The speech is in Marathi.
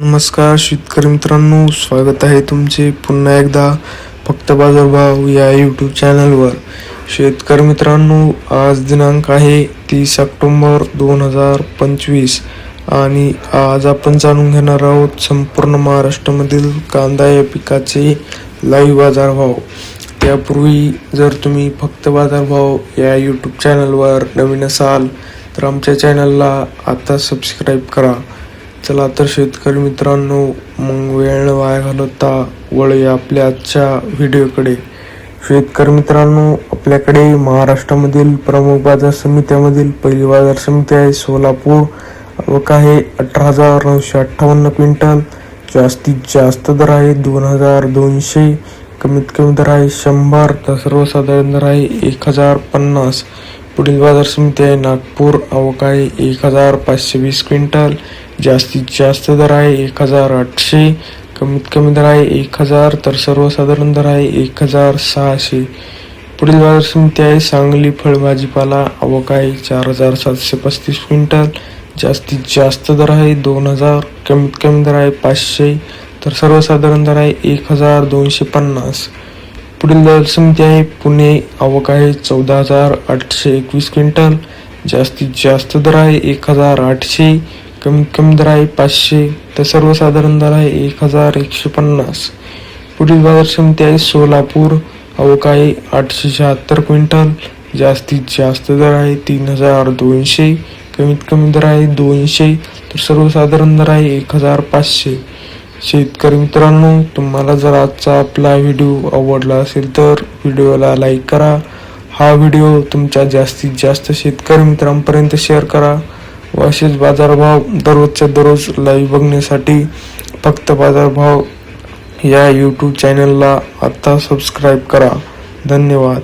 नमस्कार शेतकरी मित्रांनो स्वागत आहे तुमचे पुन्हा एकदा फक्त बाजारभाव या यूट्यूब चॅनलवर शेतकरी मित्रांनो आज दिनांक आहे तीस ऑक्टोंबर दोन हजार पंचवीस आणि आज आपण जाणून घेणार आहोत संपूर्ण महाराष्ट्रामधील कांदा या पिकाचे लाईव्ह बाजारभाव त्यापूर्वी जर तुम्ही फक्त बाजारभाव या यूट्यूब चॅनलवर नवीन असाल तर आमच्या चॅनलला आता सबस्क्राईब करा. चला तर शेतकरी मित्रांनो मग वेळ वाया घालवता वळूया आपल्या आजच्या व्हिडिओकडे. शेतकरी मित्रांनो आपल्याकडे महाराष्ट्रामधील प्रमुख बाजार समित्यामधील पहिली बाजार समिती आहे सोलापूर. आवक आहे अठरा हजार नऊशे अठ्ठावन्न क्विंटल. जास्तीत जास्त दर आहे दोन हजार दोनशे. कमीत कमी दर आहे शंभर. तर सर्वसाधारण दर आहे एक हजार पन्नास. पुढील बाजार समिती आहे नागपूर. आवक आहे एक हजार पाचशे वीस क्विंटल. जास्तीत जास्त दर आहे एक हजार आठशे कमीत कमी दर आहे एक हजार तर सर्वसाधारण दर आहे एक हजार सहाशे पुढील बाजार समिती आहे सांगली फळभाजीपाला आवक आहे चार हजार सातशे पस्तीस क्विंटल. जास्तीत जास्त दर आहे दोन हजार कमीत कमी दर आहे पाचशे तर सर्वसाधारण दर आहे एक हजार दोनशे पन्नास. पुढील बाजार समिती आहे पुणे आवक आहे चौदा हजार आठशे एकवीस क्विंटल. जास्तीत जास्त दर आहे एक हजार आठशे कमीत कमी दर आहे पाचशे. तर सर्वसाधारण दर आहे एक हजार एकशे पन्नास. पुढील बाजार समिती आहे सोलापूर. आवक आहे आठशे शहात्तर क्विंटल. जास्तीत जास्त दर आहे तीन हजार दोनशे. कमीत कमी दर आहे दोनशे. तर सर्वसाधारण दर आहे एक हजार पाचशे. शेतकरी मित्रांनो तुम्हाला जर आजचा आपला व्हिडिओ आवडला असेल तर व्हिडिओला लाईक करा. हा व्हिडिओ तुमच्या जास्तीत जास्त शेतकरी मित्रांपर्यंत शेअर करा. व असेच बाजारभाव दररोजच्या दररोज लाईव्ह बघण्यासाठी फक्त बाजारभाव या यूट्यूब चॅनलला आत्ता सबस्क्राईब करा. धन्यवाद.